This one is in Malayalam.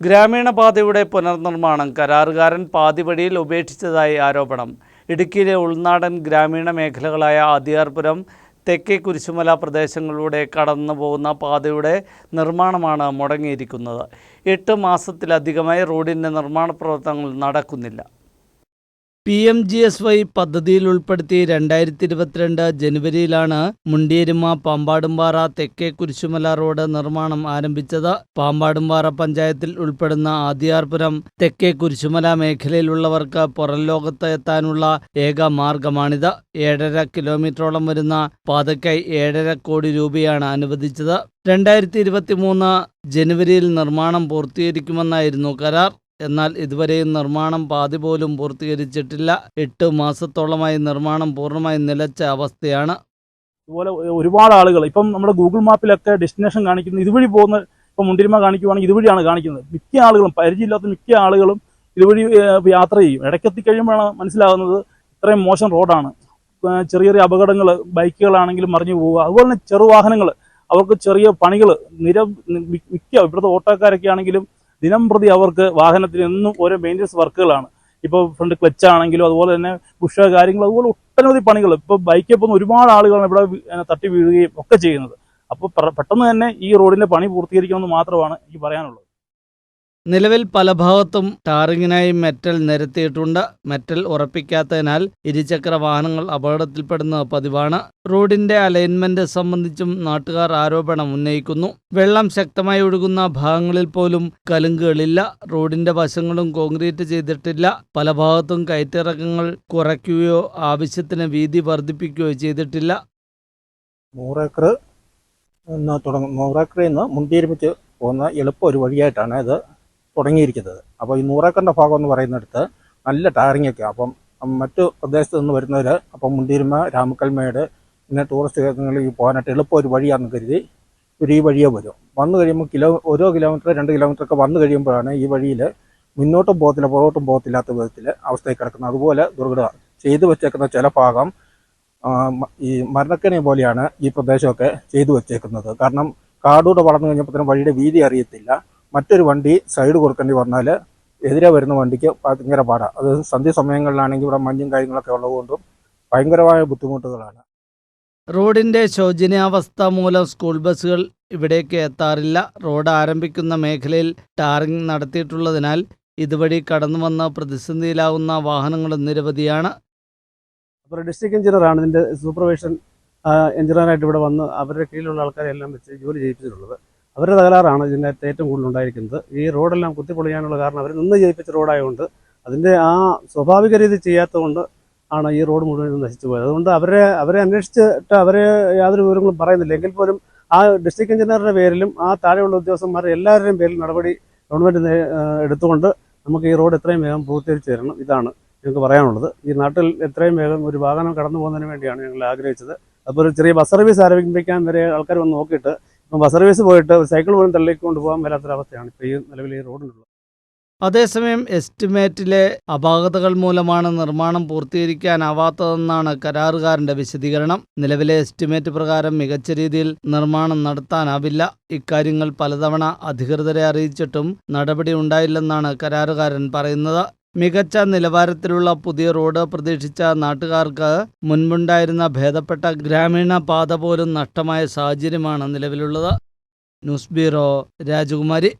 ഗ്രാമീണ പാതയുടെ പുനർനിർമ്മാണം കരാറുകാരൻ പാതിവഴിയിൽ ഉപേക്ഷിച്ചതായി ആരോപണം. ഇടുക്കിയിലെ ഉൾനാടൻ ഗ്രാമീണ മേഖലകളായ ആദിയാർപുരം തെക്കേ കുരിശുമല പ്രദേശങ്ങളിലൂടെ കടന്നു പോകുന്ന പാതയുടെ നിർമ്മാണമാണ് മുടങ്ങിയിരിക്കുന്നത്. എട്ട് മാസത്തിലധികമായി റോഡിന്റെ നിർമ്മാണ പ്രവർത്തനങ്ങൾ നടക്കുന്നില്ല. P M G S Y പദ്ധതിയിൽ ഉൾപ്പെടുത്തി രണ്ടായിരത്തി ഇരുപത്തിരണ്ട് ജനുവരിയിലാണ് മുണ്ടിയരുമ പാമ്പാടുംപാറ തെക്കേ കുരിശുമല റോഡ് നിർമ്മാണം ആരംഭിച്ചത്. പാമ്പാടുംപാറ പഞ്ചായത്തിൽ ഉൾപ്പെടുന്ന ആദിയാർപുരം തെക്കേ കുരിശുമല മേഖലയിലുള്ളവർക്ക് പുറം ലോകത്ത് എത്താനുള്ള ഏക മാർഗമാണിത്. ഏഴര കിലോമീറ്ററോളം വരുന്ന പാതയ്ക്കായി ഏഴര കോടി രൂപയാണ് അനുവദിച്ചത്. രണ്ടായിരത്തി ജനുവരിയിൽ നിർമ്മാണം പൂർത്തീകരിക്കുമെന്നായിരുന്നു കരാർ. എന്നാൽ ഇതുവരെയും നിർമ്മാണം പാതി പോലും പൂർത്തീകരിച്ചിട്ടില്ല. എട്ട് മാസത്തോളമായി നിർമ്മാണം പൂർണമായും നിലച്ച അവസ്ഥയാണ്. ഇതുപോലെ ഒരുപാട് ആളുകൾ ഇപ്പം നമ്മുടെ ഗൂഗിൾ മാപ്പിലൊക്കെ ഡെസ്റ്റിനേഷൻ കാണിക്കുന്നത് ഇതുവഴി പോകുന്ന ഇപ്പം മുണ്ടിരിമ കാണിക്കുവാണെങ്കിൽ ഇതുവഴിയാണ് കാണിക്കുന്നത്. മിക്ക ആളുകളും പരിചയമില്ലാത്ത മിക്ക ആളുകളും ഇതുവഴി യാത്ര ചെയ്യും. ഇടയ്ക്കെത്തി കഴിയുമ്പോഴാണ് മനസ്സിലാകുന്നത് ഇത്രയും മോശം റോഡാണ്. ചെറിയ ചെറിയ അപകടങ്ങൾ ബൈക്കുകളാണെങ്കിലും മറിഞ്ഞു പോവുക. അതുപോലെ തന്നെ ചെറുവാഹനങ്ങൾ അവർക്ക് ചെറിയ പണികൾ നിര മിക്ക ഇവിടുത്തെ ഓട്ടോക്കാരൊക്കെ ആണെങ്കിലും ദിനം പ്രതി അവർക്ക് വാഹനത്തിന് എന്നും ഓരോ മെയിന്റനൻസ് വർക്കുകളാണ്. ഇപ്പോൾ ഫ്രണ്ട് ക്ലച്ച് ആണെങ്കിലും അതുപോലെ തന്നെ പുഷ കാര്യങ്ങൾ അതുപോലെ ഒട്ടനവധി പണികൾ ഇപ്പോൾ ബൈക്കിൽ പോകുന്ന ഒരുപാട് ആളുകളാണ് ഇവിടെ തട്ടി വീഴുകയും ഒക്കെ ചെയ്യുന്നത്. അപ്പോൾ പെട്ടെന്ന് തന്നെ ഈ റോഡിന്റെ പണി പൂർത്തീകരിക്കണമെന്ന് മാത്രമാണ് എനിക്ക് പറയാനുള്ളത്. നിലവിൽ പല ഭാഗത്തും ടാറിങ്ങിനായി മെറ്റൽ നിരത്തിയിട്ടുണ്ട്. മെറ്റൽ ഉറപ്പിക്കാത്തതിനാൽ ഇരുചക്ര വാഹനങ്ങൾ അപകടത്തിൽപ്പെടുന്നത് പതിവാണ്. റോഡിന്റെ അലൈൻമെന്റ് സംബന്ധിച്ചും നാട്ടുകാർ ആരോപണം ഉന്നയിക്കുന്നു. വെള്ളം ശക്തമായി ഒഴുകുന്ന ഭാഗങ്ങളിൽ പോലും കലുങ്കുകളില്ല. റോഡിന്റെ വശങ്ങളും കോൺക്രീറ്റ് ചെയ്തിട്ടില്ല. പല ഭാഗത്തും കയറ്റിറക്കങ്ങൾ കുറയ്ക്കുകയോ ആവശ്യത്തിന് വീതി വർദ്ധിപ്പിക്കുകയോ ചെയ്തിട്ടില്ല. നൂറേക്കർ തുടങ്ങും. നൂറേക്കറിൽ നിന്ന് മുന്തിയിരുമിച്ച് പോകുന്ന എളുപ്പ ഒരു വഴിയായിട്ടാണ് ഇത്. തുടങ്ങിയിരിക്കുന്നത്. അപ്പോൾ ഈ നൂറേക്കറിന്റെ ഭാഗം എന്ന് പറയുന്നിടത്ത് നല്ല ടാറിങ്ങൊക്കെ അപ്പം മറ്റു പ്രദേശത്ത് നിന്ന് വരുന്നവർ അപ്പം മുന്തിരിമ രാമക്കൽമേട് പിന്നെ ടൂറിസ്റ്റ് കേന്ദ്രങ്ങളിൽ പോകാനായിട്ട് എളുപ്പം ഒരു വഴിയാണെന്ന് കരുതി ഒരു ഈ വഴിയെ വരും. വന്നു കഴിയുമ്പോൾ കിലോ ഓരോ കിലോമീറ്റർ രണ്ട് കിലോമീറ്റർ ഒക്കെ വന്നു കഴിയുമ്പോഴാണ് ഈ വഴിയിൽ മുന്നോട്ടും പോകത്തില്ല പുറകോട്ടും പോകത്തില്ലാത്ത വിധത്തിൽ അവസ്ഥയിൽ കിടക്കുന്നത്. അതുപോലെ ദുർഘട ചെയ്തു വെച്ചേക്കുന്ന ചില ഭാഗം ഈ മരണക്കണി പോലെയാണ് ഈ പ്രദേശമൊക്കെ ചെയ്തു വെച്ചേക്കുന്നത്. കാരണം കാടൂടെ വളർന്നു കഴിഞ്ഞപ്പോൾ തന്നെ വഴിയുടെ വീതി അറിയത്തില്ല. മറ്റൊരു വണ്ടി സൈഡ് കൊടുക്കേണ്ടി വന്നാൽ എതിരെ വരുന്ന വണ്ടിക്ക് ഭയങ്കര പാടാണ് അത് സന്ധ്യ സമയങ്ങളിലാണെങ്കിൽ ഇവിടെ മഞ്ഞും കാര്യങ്ങളൊക്കെ ഉള്ളതുകൊണ്ടും ഭയങ്കരമായ ബുദ്ധിമുട്ടുകളാണ്. റോഡിന്റെ ശോചനീയാവസ്ഥ മൂലം സ്കൂൾ ബസ്സുകൾ ഇവിടേക്ക് എത്താറില്ല. റോഡ് ആരംഭിക്കുന്ന മേഖലയിൽ ടാറിംഗ് നടത്തിയിട്ടുള്ളതിനാൽ ഇതുവഴി കടന്നു വന്ന പ്രതിസന്ധിയിലാവുന്ന വാഹനങ്ങളും നിരവധിയാണ്. അപ്പോൾ ഡിസ്ട്രിക്ട് എഞ്ചിനീയറാണ് ഇതിന്റെ സൂപ്പർവൈഷൻ എഞ്ചിനീയറായിട്ട് ഇവിടെ വന്ന് അവരുടെ കീഴിലുള്ള ആൾക്കാരെല്ലാം വെച്ച് ജോലി ചെയ്യിപ്പിച്ചിട്ടുള്ളത്. അവരുടെ തകരാറാണ് ഇതിന്റെ ഏറ്റവും കൂടുതൽ ഉണ്ടായിരിക്കുന്നത്. ഈ റോഡെല്ലാം കുത്തിപ്പൊളിയാനുള്ള കാരണം അവർ നിന്ന് ജയിപ്പിച്ച റോഡായതുകൊണ്ട് അതിന്റെ ആ സ്വാഭാവിക രീതി ചെയ്യാത്തതുകൊണ്ട് ആണ് ഈ റോഡ് മുഴുവൻ നശിച്ചു പോയത്. അതുകൊണ്ട് അവരെ അവരെ അന്വേഷിച്ചിട്ട് അവരെ യാതൊരു വിവരങ്ങളും പറയുന്നില്ല. എങ്കിൽ പോലും ആ ഡിസ്ട്രിക്ട് എഞ്ചിനീയറുടെ പേരിലും ആ താഴെയുള്ള ഉദ്യോഗസ്ഥന്മാരുടെ എല്ലാവരുടെയും പേരിൽ നടപടി ഗവൺമെന്റ് എടുത്തുകൊണ്ട് നമുക്ക് ഈ റോഡ് എത്രയും വേഗം പൂർത്തീകരിച്ച് തരണം. ഇതാണ് ഞങ്ങൾക്ക് പറയാനുള്ളത്. ഈ നാട്ടിൽ എത്രയും വേഗം ഒരു വാഹനം കടന്നു പോകുന്നതിന് വേണ്ടിയാണ് ഞങ്ങൾ ആഗ്രഹിച്ചത്. അപ്പോൾ ഒരു ചെറിയ ബസ് സർവീസ് ആരംഭിക്കാൻ വരെ ആൾക്കാർ വന്ന് നോക്കിയിട്ട് ബസ് സർവീസ് പോയിട്ട് ഒരു സൈക്കിൾ പോലും തള്ളിക്കൊണ്ട് പോകാൻ മേലാത്തൊരവസ്ഥയാണ് ഇപ്പോൾ ഈ നിലവിൽ ഈ റോഡിനുള്ളത്. അതേസമയം എസ്റ്റിമേറ്റിലെ അപാകതകൾ മൂലമാണ് നിർമ്മാണം പൂർത്തീകരിക്കാനാവാത്തതെന്നാണ് കരാറുകാരന്റെ വിശദീകരണം. നിലവിലെ എസ്റ്റിമേറ്റ് പ്രകാരം മികച്ച രീതിയിൽ നിർമ്മാണം നടത്താനാവില്ല. ഇക്കാര്യങ്ങൾ പലതവണ അധികൃതരെ അറിയിച്ചിട്ടും നടപടി ഉണ്ടായില്ലെന്നാണ് കരാറുകാരൻ പറയുന്നത്. മികച്ച നിലവാരത്തിലുള്ള പുതിയ റോഡ് പ്രതീക്ഷിച്ച നാട്ടുകാർക്ക് മുൻപുണ്ടായിരുന്ന ഭേദപ്പെട്ട ഗ്രാമീണ പാത പോലും നഷ്ടമായ സാഹചര്യമാണ് നിലവിലുള്ളത്. ന്യൂസ് ബ്യൂറോ രാജകുമാരി.